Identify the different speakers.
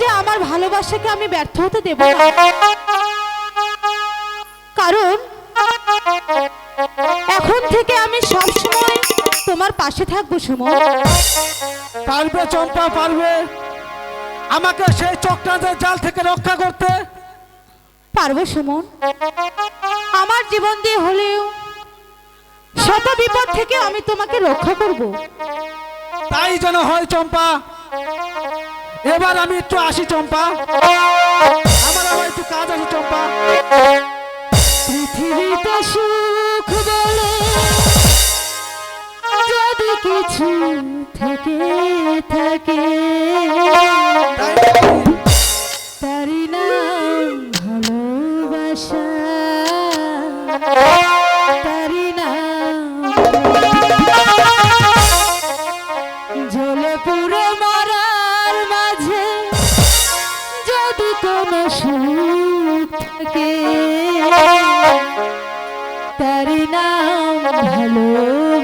Speaker 1: যে আমার ভালোবাসাকে আমি ব্যর্থ হতে দেব না। কারণ এখন থেকে আমি সব সময় তোমার পাশে থাকব সুমন।
Speaker 2: পারবে চম্পা পারবে। আমাকে সেই চক্রান্তের জাল থেকে রক্ষা করতে।
Speaker 1: পারব সুমন। আমার জীবন দিয়ে হলেও শত বিপদ থেকে আমি তোমাকে রক্ষা করব।
Speaker 2: তাই যেন হয় চম্পা। এবার আমি একটু আসি, চম্পা আমার আবার একটু কাজ আছে, চম্পা
Speaker 1: পৃথিবীতে সুখ বলে যদি কিছু থেকে, থাকে? তারি নাম ভালোবাসা তারি নাম পুরো মারার কোনো সুখকে তার নাম ভালোবাসা